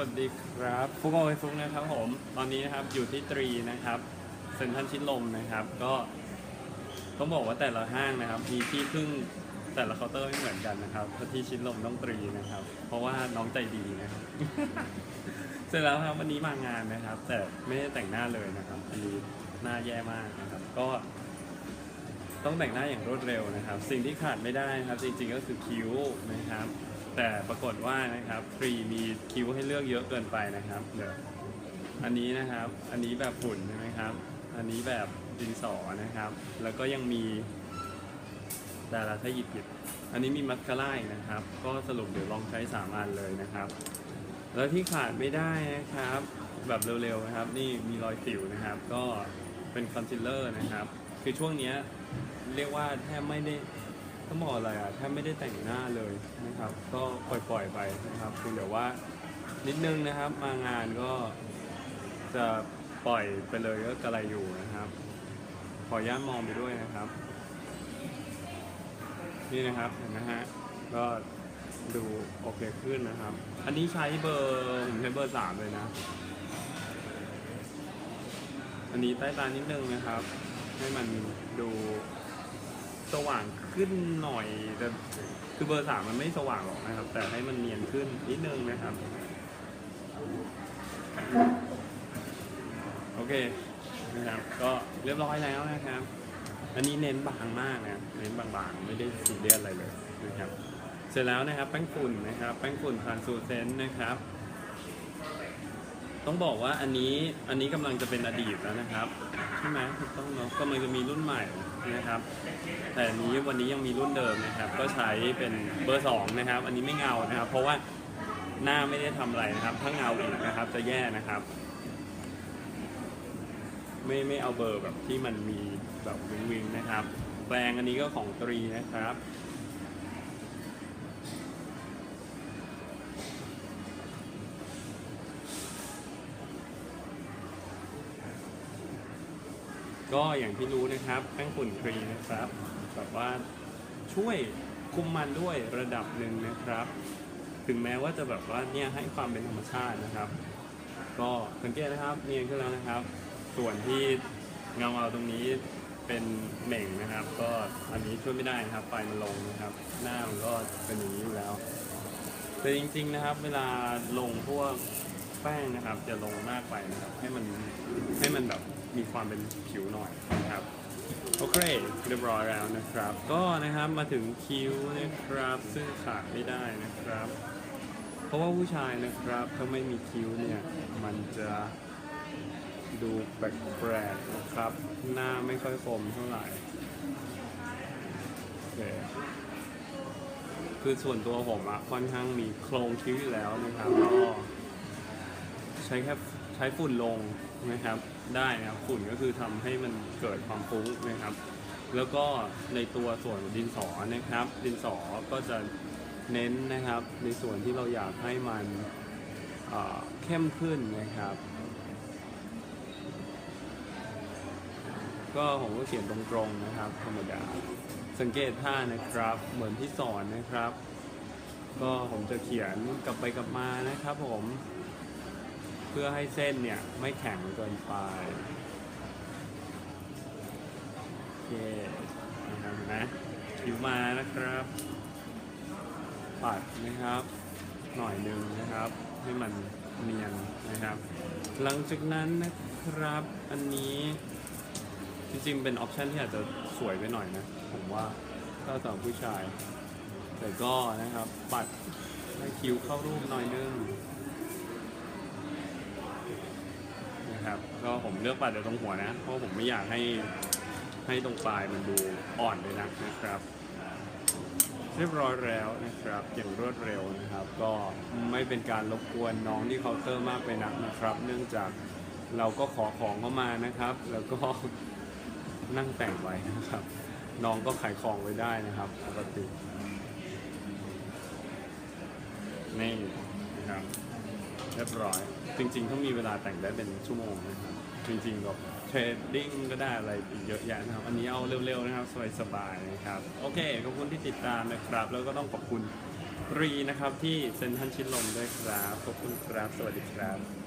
วัสดีครับฟุกโอไอฟุกนะครับผม ตอนนี้นะครับอยู่ที่ตรีนะครับเซ็นทรัลชิดลมนะครับ ก็ต้องบอกว่าแต่ละห้างนะครับ มีที่พึ่งแต่ละเคาน์เตอร์ไม่เหมือนกันนะครับถ้าที่ชิดลมต้องตรีนะครับ เพราะว่าน้องใจดีนะครับ เสร็จแล้วครับวันนี้มางานนะครับ แต่ไม่ได้แต่งหน้าเลยนะครับอันนี้หน้าแย่มากนะครับ ก็ต้องแต่งหน้าอย่างรวดเร็วนะครับ สิ่งที่ขาดไม่ได้นะครับ จริงๆก็คือคิ้วนะครับ แต่ปรากฏว่านะครับฟรีมีคิวให้เลือกเยอะเกินไปนะครับเดี๋ยวอันนี้นะครับอันนี้แบบฝุ่นใช่ไหมครับ อันนี้แบบดินสอนะครับ แล้วก็ยังมีดาราถ้าหยิบหยิบอันนี้มีมัสคาร่านะครับ ก็สรุปเดี๋ยวลองใช้สามอันเลยนะครับ แล้วที่ขาดไม่ได้นะครับ แบบเร็วๆนะครับ นี่มีรอยสิวนะครับ ก็เป็นคอนซีลเลอร์นะครับ คือช่วงเนี้ยเรียกว่าแทบไม่ได้ ต้องบอกอะไรอะแทบไม่ได้แต่งหน้าเลยนะครับ ก็ปล่อยๆไปนะครับคือเดี๋ยวว่านิดนึงนะครับ มางานก็จะปล่อยไปเลยก็กระไรอยู่นะครับ ขออนุญาตมองไปด้วยนะครับ นี่นะครับเห็นไหมฮะก็ดูโอเคขึ้นนะครับ อันนี้ใช้เบอร์ผมใช้เบอร์สามเลยนะ อันนี้ใต้ตานิดนึงนะครับ ให้มันดู สว่างขึ้นหน่อยแต่คือเบอร์สามมันไม่สว่างหรอกนะครับ แต่ให้มันเนียนขึ้นนิดนึงนะครับ โอเคนะครับ ก็เรียบร้อยแล้วนะครับ อันนี้เน้นบางมากนะเน้นบางๆ ไม่ได้ซีเรียสอะไรเลยนะครับ เสร็จแล้วนะครับแป้งฝุ่นนะครับ แป้งฝุ่นทรานซูเซนต์นะครับ ต้องบอกว่าอันนี้อันนี้กำลังจะเป็นอดีตแล้วนะครับใช่ไหมถูกต้องเนาะกำลังจะมีรุ่นใหม่นะครับ แต่อันนี้วันนี้ยังมีรุ่นเดิมนะครับ ก็ใช้เป็นเบอร์สองนะครับ อันนี้ไม่เงานะครับ เพราะว่าหน้าไม่ได้ทำอะไรนะครับถ้าเงาอีกนะครับ จะแย่นะครับ ไม่ไม่เอาเบอร์แบบที่มันมีแบบวิงวิงนะครับแปลงอันนี้ก็ของตรีนะครับ ก็อย่างที่รู้นะครับแป้งฝุ่นครีนะครับแบบว่าช่วยคุมมันด้วยระดับหนึ่งนะครับ ถึงแม้ว่าจะแบบว่าเนี่ยให้ความเป็นธรรมชาตินะครับ ก็สังเกตนะครับเนียนขึ้นแล้วนะครับ ส่วนที่เงาเอาตรงนี้เป็นเหม่งนะครับ ก็อันนี้ช่วยไม่ได้นะครับไฟมันลงนะครับ หน้ามันก็เป็นอย่างนี้อยู่แล้ว แต่จริง ๆนะครับ เวลาลงพวกแป้งนะครับ จะลงมากไปนะครับ ให้มันให้มันแบบ มีความเป็นผิวหน่อยนะครับโอเคเรียบร้อยแล้วนะครับ ก็นะครับมาถึงคิ้วนะครับ ซึ่งขาดไม่ได้นะครับ เพราะว่าผู้ชายนะครับถ้าไม่มีคิ้วเนี่ยมันจะดูแปลกๆนะครับ หน้าไม่ค่อยคมเท่าไหร่โอเคคือส่วนตัวผมอะค่อนข้างมีโครงคิ้วอยู่แล้วนะครับก็ใช้แค่ ใช้ฝุ่นลงนะครับได้นะครับฝุ่นก็คือทำให้มันเกิดความฟุ้งนะครับ แล้วก็ในตัวส่วนดินสอนะครับ ดินสอก็จะเน้นนะครับ ในส่วนที่เราอยากให้มันเข้มขึ้นนะครับ ก็ผมก็เขียนตรงๆนะครับ ธรรมดา สังเกตท่านะครับ เหมือนที่สอนนะครับ ก็ผมจะเขียนกลับไปกลับมานะครับผม พื่อให้เส้นเนี่ย ไม่แข็งเกินไปโอเคนะครับนไหมคิวมานะครับ ปัดนะครับ หน่อยหนึ่งนะครับ ให้มันเนียนนะครับ หลังจากนั้นนะครับ อันนี้จริงๆ เป็นออปชันที่อาจจะสวยไปหน่อยนะ ผมว่าถ้าสำหรับผู้ชาย แต่ก็นะครับ ปัดให้คิ้วเข้ารูปหน่อยนึง นะครับก็ ผมเลือกปัดเดี๋ยวตรงหัวนะ เพราะผมไม่อยากให้ให้ตรงปลายมันดูอ่อนเลยนะนะครับ เรียบร้อยแล้วนะครับอย่างรวดเร็วนะครับ ก็ไม่เป็นการรบกวนน้องที่เคาน์เตอร์มากไปนักนะครับ เนื่องจากเราก็ขอของเข้ามานะครับ แล้วก็นั่งแต่งไว้นะครับ น้องก็ขายของไว้ได้นะครับปกตินี่นะครับเรียบร้อย จริงๆต้องมีเวลาแต่งได้เป็นชั่วโมงนะครับ จริงๆแบบเทรดดิ้งก็ได้อะไรอีกเยอะแยะนะครับ อันนี้เอาเร็วๆนะครับสบายๆนะครับ โอเค ขอบคุณที่ติดตามนะครับ แล้วก็ต้องขอบคุณรีนะครับที่เซ็นทรัลชิดลมด้วยครับ ขอบคุณครับ สวัสดีครับ